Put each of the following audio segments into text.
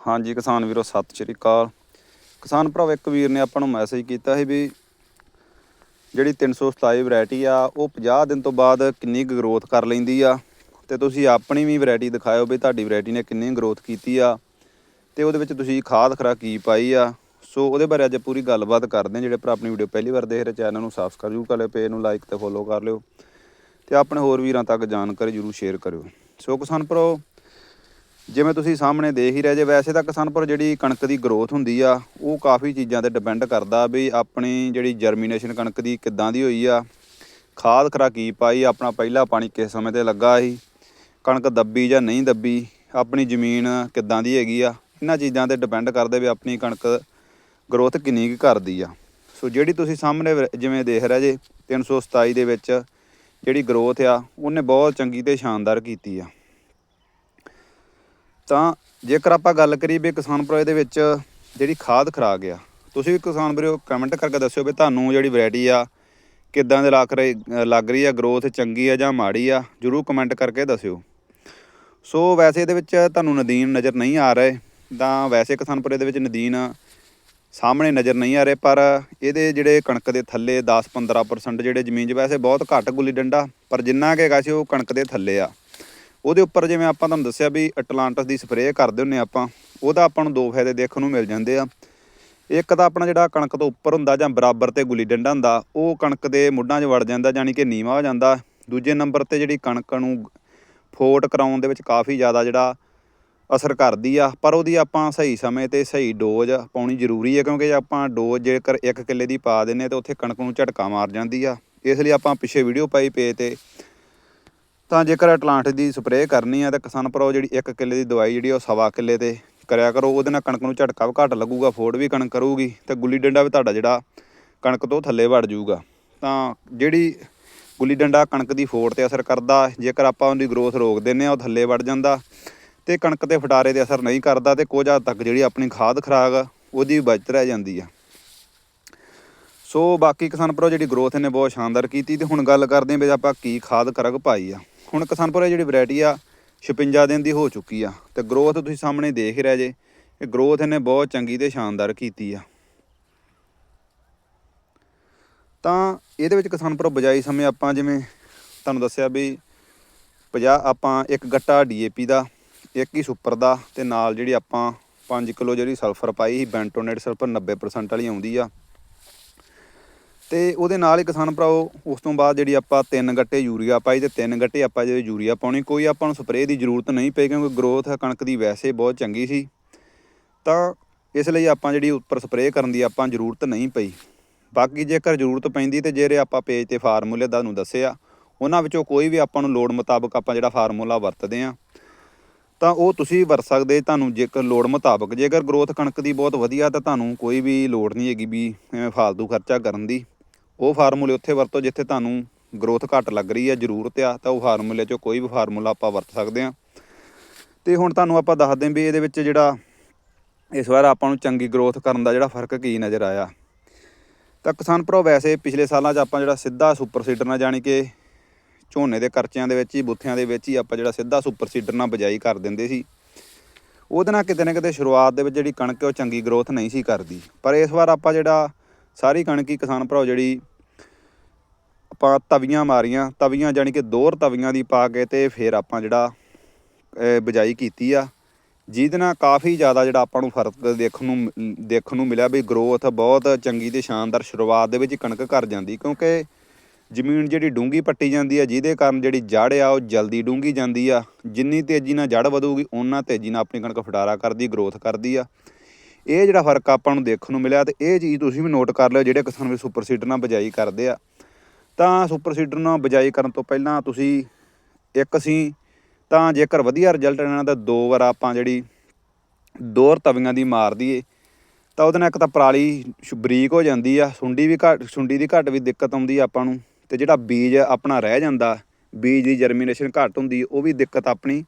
ਹਾਂਜੀ, ਕਿਸਾਨ ਵੀਰੋ, ਸਤਿ ਸ਼੍ਰੀ ਅਕਾਲ। ਕਿਸਾਨ ਭਰਾਵੋ, ਇੱਕ ਵੀਰ ਨੇ ਆਪਾਂ ਨੂੰ ਮੈਸੇਜ ਕੀਤਾ ਸੀ ਵੀ ਜਿਹੜੀ 327 ਵੈਰਾਈਟੀ ਆ, ਉਹ 50 ਦਿਨ ਤੋਂ ਬਾਅਦ ਕਿੰਨੀ ਗਰੋਥ ਕਰ ਲੈਂਦੀ ਆ? ਤੇ ਤੁਸੀਂ ਆਪਣੀ ਵੀ ਵੈਰਾਈਟੀ ਦਿਖਾਇਓ ਵੀ ਤੁਹਾਡੀ ਵੈਰਾਈਟੀ ਨੇ ਕਿੰਨੀ ਗਰੋਥ ਕੀਤੀ ਆ। ਤੇ ਉਹਦੇ ਵਿੱਚ ਤੁਸੀਂ ਖਾਦ ਖਰਾ ਕੀ ਪਾਈ ਆ? ਸੋ ਉਹਦੇ ਬਾਰੇ ਅੱਜ ਪੂਰੀ ਗੱਲਬਾਤ ਕਰਦੇ ਹਾਂ। ਜਿਹੜੇ ਭਰਾ ਆਪਣੀ ਵੀਡੀਓ ਪਹਿਲੀ ਵਾਰ ਦੇਖ ਰਹੇ ਚੈਨਲ ਨੂੰ ਸਬਸਕ੍ਰਾਈਬ ਜ਼ਰੂਰ ਕਰ ਲਿਓ ਪੇਜ ਨੂੰ ਲਾਈਕ ਤੇ ਫੋਲੋ ਕਰ ਲਿਓ। ਤੇ ਆਪਣੇ ਹੋਰ ਵੀਰਾਂ ਤੱਕ ਜਾਣਕਾਰੀ ਜ਼ਰੂਰ ਸ਼ੇਅਰ ਕਰਿਓ। ਸੋ ਕਿਸਾਨ ਭਰਾਓ ਜਿਵੇਂ ਤੁਸੀਂ ਸਾਹਮਣੇ ਦੇਖ ਹੀ ਰਹੇ ਜੇ, ਵੈਸੇ ਤਾਂ ਕਿਸਾਨਪੁਰ ਜਿਹੜੀ ਕਣਕ ਦੀ ਗਰੋਥ ਹੁੰਦੀ ਆ, ਉਹ ਕਾਫੀ ਚੀਜ਼ਾਂ ਤੇ ਡਿਪੈਂਡ ਕਰਦਾ ਵੀ ਆਪਣੀ ਜਿਹੜੀ ਜਰਮੀਨੇਸ਼ਨ ਕਣਕ ਦੀ ਕਿੱਦਾਂ ਦੀ ਹੋਈ ਆ। ਖਾਦ ਖਰਾ ਕੀ ਪਾਈ, ਆਪਣਾ ਪਹਿਲਾ ਪਾਣੀ ਕਿਸ ਸਮੇਂ ਤੇ ਲੱਗਾ ਸੀ, ਕਣਕ ਦੱਬੀ ਜਾਂ ਨਹੀਂ ਦੱਬੀ, ਆਪਣੀ ਜ਼ਮੀਨ ਕਿੱਦਾਂ ਦੀ ਹੈਗੀ ਆ। ਇਹਨਾਂ ਚੀਜ਼ਾਂ ਤੇ ਡਿਪੈਂਡ ਕਰਦੇ ਵੀ ਆਪਣੀ ਕਣਕ ਗਰੋਥ ਕਿੰਨੀ ਕੁ ਕਰਦੀ ਆ। ਸੋ ਜਿਹੜੀ ਤੁਸੀਂ ਸਾਹਮਣੇ ਜਿਵੇਂ ਦੇਖ ਰਹੇ ਜੇ 327 ਦੇ ਵਿੱਚ ਜਿਹੜੀ ਗਰੋਥ ਆ, ਉਹਨੇ ਬਹੁਤ ਚੰਗੀ ਤੇ ਸ਼ਾਨਦਾਰ ਕੀਤੀ ਆ। ਤਾਂ ਜੇਕਰ ਆਪਾਂ ਗੱਲ ਕਰੀਏ ਵੀ ਕਿਸਾਨ ਭਰਾ ਦੇ ਵਿੱਚ ਜਿਹੜੀ ਖਾਦ ਖਰਾਕ ਆ, ਤੁਸੀਂ ਵੀ ਕਿਸਾਨ ਵੀਰੋ ਕਮੈਂਟ ਕਰਕੇ ਦੱਸਿਓ ਵੀ ਤੁਹਾਨੂੰ ਜਿਹੜੀ ਵੈਰਾਈਟੀ ਆ ਕਿੱਦਾਂ ਦੇ ਲੱਗ ਰਹੀ ਲੱਗ ਰਹੀ ਆ ਗਰੋਥ ਚੰਗੀ ਆ ਜਾਂ ਮਾੜੀ ਆ, ਜਰੂਰ ਕਮੈਂਟ ਕਰਕੇ ਦੱਸਿਓ। ਸੋ ਵੈਸੇ ਇਹਦੇ ਵਿੱਚ ਤੁਹਾਨੂੰ ਨਦੀਨ ਨਜ਼ਰ ਨਹੀਂ ਆ ਰਹੇ, ਤਾਂ ਵੈਸੇ ਕਿਸਾਨਪੁਰੇ ਦੇ ਵਿੱਚ ਨਦੀਨ ਸਾਹਮਣੇ ਨਜ਼ਰ ਨਹੀਂ ਆ ਰਹੇ, ਪਰ ਇਹਦੇ ਜਿਹੜੇ ਕਣਕ ਦੇ ਥੱਲੇ 10-15% ਜਿਹੜੇ ਜ਼ਮੀਨ 'ਚ ਵੈਸੇ ਬਹੁਤ ਘੱਟ ਗੁੱਲੀ ਡੰਡਾ, ਪਰ ਜਿੰਨਾ ਕਿ ਹੈਗਾ ਸੀ ਉਹ ਕਣਕ ਦੇ ਥੱਲੇ ਆ। ਉਹਦੇ ਉੱਪਰ ਜਿਵੇਂ ਆਪਾਂ ਤੁਹਾਨੂੰ ਦੱਸਿਆ ਵੀ ਅਟਲਾਂਟਸ ਦੀ ਸਪਰੇਅ ਕਰਦੇ ਹੁੰਨੇ ਆਪਾਂ, ਉਹਦਾ ਆਪਾਂ ਨੂੰ ਦੋ ਫਾਇਦੇ ਦੇਖਣ ਨੂੰ ਮਿਲ ਜਾਂਦੇ ਆ। ਇੱਕ ਤਾਂ ਆਪਣਾ ਜਿਹੜਾ ਕਣਕ ਤੋਂ ਉੱਪਰ ਹੁੰਦਾ ਜਾਂ ਬਰਾਬਰ ਤੇ ਗੁੱਲੀ ਡੰਡਾ ਹੁੰਦਾ, ਉਹ ਕਣਕ ਦੇ ਮੁੱਢਾਂ 'ਚ ਵੜ ਜਾਂਦਾ ਯਾਨੀ ਕਿ ਨੀਵਾ ਹੋ ਜਾਂਦਾ। ਦੂਜੇ ਨੰਬਰ ਤੇ ਜਿਹੜੀ ਕਣਕ ਨੂੰ ਫੋਟ ਕਰਾਉਣ ਦੇ ਵਿੱਚ ਕਾਫੀ ਜ਼ਿਆਦਾ ਜਿਹੜਾ ਅਸਰ ਕਰਦੀ ਆ, ਪਰ ਉਹਦੀ ਆਪਾਂ ਸਹੀ ਸਮੇਂ ਤੇ ਸਹੀ ਡੋਜ਼ ਪਾਉਣੀ ਜ਼ਰੂਰੀ ਹੈ ਕਿਉਂਕਿ ਜੇ ਆਪਾਂ ਡੋਜ਼ ਜੇਕਰ ਇੱਕ ਕਿੱਲੇ ਦੀ ਪਾ ਦਿੰਨੇ ਤਾਂ ਉੱਥੇ ਕਣਕ ਨੂੰ ਝਟਕਾ ਮਾਰ ਜਾਂਦੀ ਆ। ਇਸ ਲਈ ਆਪਾਂ ਪਿੱਛੇ ਵੀਡੀਓ ਪਾਈ ਪੇਜ ਤੇ ਤਾਂ ਜੇਕਰ ਅਟਲਾਂਟ ਦੀ ਸਪਰੇਅ ਕਰਨੀ ਆ ਤਾਂ ਕਿਸਾਨ ਭਰਾਓ ਜਿਹੜੀ ਇੱਕ ਕਿੱਲੇ ਦੀ ਦਵਾਈ ਜਿਹੜੀ ਉਹ ਸਵਾ ਕਿੱਲੇ ਤੇ ਕਰਿਆ ਕਰੋ। ਉਹਦੇ ਨਾਲ ਕਣਕ ਨੂੰ ਝਟਕਾ ਵੀ ਘੱਟ ਲੱਗੂਗਾ ਫੋੜ ਵੀ ਕਣਕ ਕਰੂਗੀ ਤੇ ਗੁੱਲੀ ਡੰਡਾ ਵੀ ਤੁਹਾਡਾ ਜਿਹੜਾ ਕਣਕ ਤੋਂ ਥੱਲੇ ਵੜ ਜਾਊਗਾ। ਤਾਂ ਜਿਹੜੀ ਗੁੱਲੀ ਡੰਡਾ ਕਣਕ ਦੀ ਫੋੜ ਤੇ ਅਸਰ ਕਰਦਾ ਜੇਕਰ ਆਪਾਂ ਉਹਦੀ ਗਰੋਥ ਰੋਕ ਦਿੰਨੇ ਆ ਉਹ ਥੱਲੇ ਵੜ ਜਾਂਦਾ ਤੇ ਕਣਕ ਤੇ ਫਟਾਰੇ ਤੇ ਅਸਰ ਨਹੀਂ ਕਰਦਾ ਤੇ ਕੁਝ ਹੱਦ ਤੱਕ ਜਿਹੜੀ ਆਪਣੀ ਖਾਦ ਖਰਾਕ ਆ, ਉਹਦੀ ਵੀ ਬਚਤ ਰਹਿ ਜਾਂਦੀ ਆ। ਸੋ ਬਾਕੀ ਕਿਸਾਨ ਭਰਾ ਜਿਹੜੀ ਗਰੋਥ ਇਹਨੇ ਬਹੁਤ ਸ਼ਾਨਦਾਰ ਕੀਤੀ ਤੇ ਹੁਣ ਗੱਲ ਕਰਦੇ ਹਾਂ ਵੀ ਆਪਾਂ ਕੀ ਖਾਦ ਖਰਾਕ ਪਾਈ ਆ। ਹੁਣ ਕਿਸਾਨਪੁਰ ਜਿਹੜੀ ਵੈਰਾਈਟੀ ਆ 56 ਦਿਨ ਦੀ ਹੋ ਚੁੱਕੀ ਆ ਤੇ ਗਰੋਥ ਤੁਸੀਂ ਸਾਹਮਣੇ ਦੇਖ ਹੀ ਰਹੇ ਜੇ, ਇਹ ਗਰੋਥ ਇਹਨੇ ਬਹੁਤ ਚੰਗੀ ਤੇ ਸ਼ਾਨਦਾਰ ਕੀਤੀ ਆ। ਤਾਂ ਇਹਦੇ ਵਿੱਚ ਕਿਸਾਨ ਬਜਾਈ ਸਮੇਂ ਆਪਾਂ ਜਿਵੇਂ ਤੁਹਾਨੂੰ ਦੱਸਿਆ ਵੀ 50 ਆਪਾਂ ਇੱਕ ਗੱਟਾ ਡੀਏਪੀ ਦਾ, ਇੱਕ ਹੀ ਸੁਪਰ ਦਾ ਤੇ ਨਾਲ ਜਿਹੜੀ ਆਪਾਂ 5 ਕਿਲੋ ਜਿਹੜੀ ਸਲਫਰ ਪਾਈ ਸੀ, ਬੈਂਟੋਨੇਟ ਸਲਫਰ 90% ਵਾਲੀ ਆਉਂਦੀ ਆ। ਤੇ ਉਹਦੇ ਨਾਲ ਹੀ ਕਿਸਾਨ ਭਰਾਓ, ਉਸ ਤੋਂ ਬਾਅਦ ਜਿਹੜੀ ਆਪਾਂ ਤਿੰਨ ਗੱਟੇ ਯੂਰੀਆ ਪਾਈ ਤੇ ਤਿੰਨ ਗੱਟੇ ਆਪਾਂ ਜਿਹੜੇ ਯੂਰੀਆ ਪਾਉਣੀ, ਕੋਈ ਆਪਾਂ ਨੂੰ ਸਪਰੇਅ ਦੀ ਜ਼ਰੂਰਤ ਨਹੀਂ ਪਈ ਕਿਉਂਕਿ ਗਰੋਥ ਕਣਕ ਦੀ ਵੈਸੇ ਬਹੁਤ ਚੰਗੀ ਸੀ। ਤਾਂ ਇਸ ਲਈ ਆਪਾਂ ਜਿਹੜੀ ਉੱਪਰ ਸਪਰੇਅ ਕਰਨ ਦੀ ਆਪਾਂ ਜ਼ਰੂਰਤ ਨਹੀਂ ਪਈ। ਬਾਕੀ ਜੇਕਰ ਜ਼ਰੂਰਤ ਪੈਂਦੀ ਤੇ ਜਿਹੜੇ ਆਪਾਂ ਪੇਜ ਤੇ ਫਾਰਮੂਲੇ ਤੁਹਾਨੂੰ ਦੱਸਿਆ ਉਹਨਾਂ ਵਿੱਚੋਂ ਕੋਈ ਵੀ ਆਪਾਂ ਨੂੰ ਲੋੜ ਮੁਤਾਬਕ ਆਪਾਂ ਜਿਹੜਾ ਫਾਰਮੂਲਾ ਵਰਤਦੇ ਆ, ਤਾਂ ਉਹ ਤੁਸੀਂ ਵਰਤ ਸਕਦੇ ਤੁਹਾਨੂੰ ਜੇਕਰ ਲੋੜ ਮੁਤਾਬਕ। ਜੇਕਰ ਗਰੋਥ ਕਣਕ ਦੀ ਬਹੁਤ ਵਧੀਆ ਤਾਂ ਤੁਹਾਨੂੰ ਕੋਈ ਵੀ ਲੋੜ ਨਹੀਂ ਹੈਗੀ ਵੀ ਐਵੇਂ ਫਾਲਤੂ ਖਰਚਾ ਕਰਨ ਦੀ। ਉਹ ਫਾਰਮੂਲੇ ਉੱਥੇ ਵਰਤੋ ਜਿੱਥੇ ਤੁਹਾਨੂੰ ਗਰੋਥ ਘੱਟ ਲੱਗ ਰਹੀ ਹੈ, ਜ਼ਰੂਰਤ ਆ, ਤਾਂ ਉਹ ਫਾਰਮੂਲੇ 'ਚੋਂ ਕੋਈ ਵੀ ਫਾਰਮੂਲਾ ਆਪਾਂ ਵਰਤ ਸਕਦੇ ਆ ਤੇ ਹੁਣ ਤੁਹਾਨੂੰ ਆਪਾਂ ਦੱਸਦੇ ਹਾਂ ਵੀ ਇਹਦੇ ਵਿੱਚ ਜਿਹੜਾ ਇਸ ਵਾਰ ਆਪਾਂ ਨੂੰ ਚੰਗੀ ਗਰੋਥ ਕਰਨ ਦਾ ਜਿਹੜਾ ਫ਼ਰਕ ਕੀ ਨਜ਼ਰ ਆਇਆ। ਤਾਂ ਕਿਸਾਨ ਭਰਾ ਵੈਸੇ ਪਿਛਲੇ ਸਾਲਾਂ 'ਚ ਆਪਾਂ ਜਿਹੜਾ ਸਿੱਧਾ ਸੁਪਰ ਸੀਡਰ ਨਾਲ ਜਾਣੀ ਕਿ ਝੋਨੇ ਦੇ ਕਰਚਿਆਂ ਦੇ ਵਿੱਚ ਹੀ, ਬੁੱਥਿਆਂ ਦੇ ਵਿੱਚ ਹੀ ਆਪਾਂ ਜਿਹੜਾ ਸਿੱਧਾ ਸੁਪਰ ਸੀਡਰ ਨਾਲ ਬਜਾਈ ਕਰ ਦਿੰਦੇ ਸੀ। ਉਹਦੇ ਨਾਲ ਕਿਤੇ ਨਾ ਕਿਤੇ ਸ਼ੁਰੂਆਤ ਦੇ ਵਿੱਚ ਜਿਹੜੀ ਕਣਕ ਉਹ ਚੰਗੀ ਗਰੋਥ ਨਹੀਂ ਸੀ ਕਰਦੀ। ਪਰ ਇਸ ਵਾਰ ਆਪਾਂ ਜਿਹੜਾ ਸਾਰੀ ਕਣਕ ਹੀ ਕਿਸਾਨ ਭਰਾ ਜਿਹੜੀ ਆਪਾਂ ਤਵੀਆਂ ਮਾਰੀਆਂ ਤਵੀਆਂ ਜਾਣੀ ਕਿ ਦੋਹਰ ਤਵੀਆਂ ਦੀ ਪਾ ਕੇ ਤੇ ਫਿਰ ਆਪਾਂ ਜਿਹੜਾ ਅਹ, ਬਿਜਾਈ ਕੀਤੀ ਆ। ਜਿਹਦੇ ਨਾਲ ਕਾਫੀ ਜ਼ਿਆਦਾ ਜਿਹੜਾ ਆਪਾਂ ਨੂੰ ਫ਼ਰਕ ਦੇਖਣ ਨੂੰ ਮ- ਦੇਖਣ ਨੂੰ ਮਿਲਿਆ ਵੀ ਗਰੋਥ ਬਹੁਤ ਚੰਗੀ ਤੇ ਸ਼ਾਨਦਾਰ ਸ਼ੁਰੂਆਤ ਦੇ ਵਿੱਚ ਕਣਕ ਕਰ ਜਾਂਦੀ। ਕਿਉਂਕਿ ਜ਼ਮੀਨ ਜਿਹੜੀ ਡੂੰਗੀ ਪੱਟੀ ਜਾਂਦੀ ਆ ਜਿਹਦੇ ਕਾਰਨ ਜਿਹੜੀ ਜੜ ਆ ਉਹ ਜਲਦੀ ਡੂੰਗੀ ਜਾਂਦੀ ਆ। ਜਿੰਨੀ ਤੇਜ਼ੀ ਨਾਲ ਜੜ ਵਧੂਗੀ ਓਨਾ ਤੇਜ਼ੀ ਨਾਲ ਆਪਣੀ ਕਣਕ ਫਟਾਰਾ ਕਰਦੀ ਗਰੋਥ ਕਰਦੀ ਆ। ਇਹ ਜਿਹੜਾ ਫ਼ਰਕ ਆਪਾਂ ਨੂੰ ਦੇਖਣ ਨੂੰ ਮਿਲਿਆ ਤੇ ਇਹ ਚੀਜ਼ ਤੁਸੀਂ ਵੀ ਨੋਟ ਕਰ ਲਿਓ ਜਿਹੜੇ ਕਿਸਾਨ ਵੀ ਸੁਪਰ ਸੀਡਰ ਨਾਲ ਬਜਾਈ ਕਰਦੇ ਆ। ਤਾਂ ਸੁਪਰ ਸੀਡਰ ਨਾਲ ਬਜਾਈ ਕਰਨ ਤੋਂ ਪਹਿਲਾਂ ਤੁਸੀਂ ਇੱਕ ਸੀ, ਤਾਂ ਜੇਕਰ ਵਧੀਆ ਰਿਜ਼ਲਟ ਇਹਨਾਂ ਤਾਂ ਦੋ ਵਾਰ ਆਪਾਂ ਜਿਹੜੀ ਦੋਹਰ ਤਵੀਆਂ ਦੀ ਮਾਰ ਦਈਏ, ਤਾਂ ਉਹਦੇ ਨਾਲ ਇੱਕ ਤਾਂ ਪਰਾਲੀ ਸ਼ੁ- ਬਰੀਕ ਹੋ ਜਾਂਦੀ ਆ, ਸੁੰਡੀ ਵੀ ਘੱਟ, ਸੁੰਡੀ ਦੀ ਘੱਟ ਵੀ ਦਿੱਕਤ ਆਉਂਦੀ ਆ ਆਪਾਂ ਨੂੰ, ਤੇ ਜਿਹੜਾ ਬੀਜ ਆਪਣਾ ਰਹਿ ਜਾਂਦਾ, ਬੀਜ ਦੀ ਜਰਮੀਨੇਸ਼ਨ ਘੱਟ ਹੁੰਦੀ, ਉਹ ਵੀ ਦਿੱਕਤ ਆਪਣੀ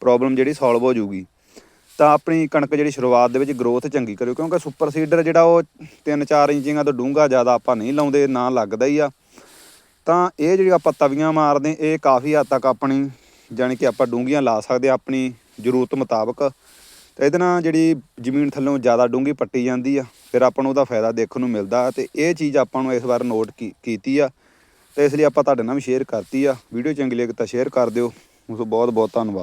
ਪ੍ਰੋਬਲਮ ਜਿਹੜੀ ਸੋਲਵ ਹੋ ਜੂਗੀ ਤਾਂ ਆਪਣੀ ਕਣਕ ਜਿਹੜੀ ਸ਼ੁਰੂਆਤ ਦੇ ਵਿੱਚ ਗਰੋਥ ਚੰਗੀ ਕਰਿਓ, ਕਿਉਂਕਿ ਸੁਪਰ ਸੀਡਰ ਜਿਹੜਾ ਉਹ 3-4 ਇੰਚੀਆਂ ਤੋਂ ਡੂੰਘਾ ਜ਼ਿਆਦਾ ਆਪਾਂ ਨਹੀਂ ਲਾਉਂਦੇ, ਨਾ ਲੱਗਦਾ ਹੀ ਆ। ਤਾਂ ਇਹ ਜਿਹੜੀਆਂ ਆਪਾਂ ਤਵੀਆਂ ਮਾਰਦੇ, ਇਹ ਕਾਫੀ ਹੱਦ ਤੱਕ ਆਪਣੀ ਜਾਣੀ ਕਿ ਆਪਾਂ ਡੂੰਘੀਆਂ ਲਾ ਸਕਦੇ ਹਾਂ ਆਪਣੀ ਜ਼ਰੂਰਤ ਮੁਤਾਬਕ। ਤੇ ਇਹਦੇ ਨਾਲ ਜਿਹੜੀ ਜ਼ਮੀਨ ਥੱਲੋਂ ਜ਼ਿਆਦਾ ਡੂੰਘੀ ਪੱਟੀ ਜਾਂਦੀ ਆ, ਫਿਰ ਆਪਾਂ ਨੂੰ ਉਹਦਾ ਫਾਇਦਾ ਦੇਖਣ ਨੂੰ ਮਿਲਦਾ ਤੇ ਇਹ ਚੀਜ਼ ਆਪਾਂ ਨੂੰ ਇਸ ਵਾਰ ਨੋਟ ਕੀ- ਕੀਤੀ ਆ। ਤੇ ਇਸ ਲਈ ਆਪਾਂ ਤੁਹਾਡੇ ਨਾਲ ਵੀ ਸ਼ੇਅਰ ਕਰਤੀ ਆ। ਵੀਡੀਓ ਚੰਗੀ ਲੱਗੇ ਤਾਂ ਸ਼ੇਅਰ ਕਰ ਦਿਓ। ਉਸ ਤੋਂ ਬਹੁਤ ਬਹੁਤ ਧੰਨਵਾਦ।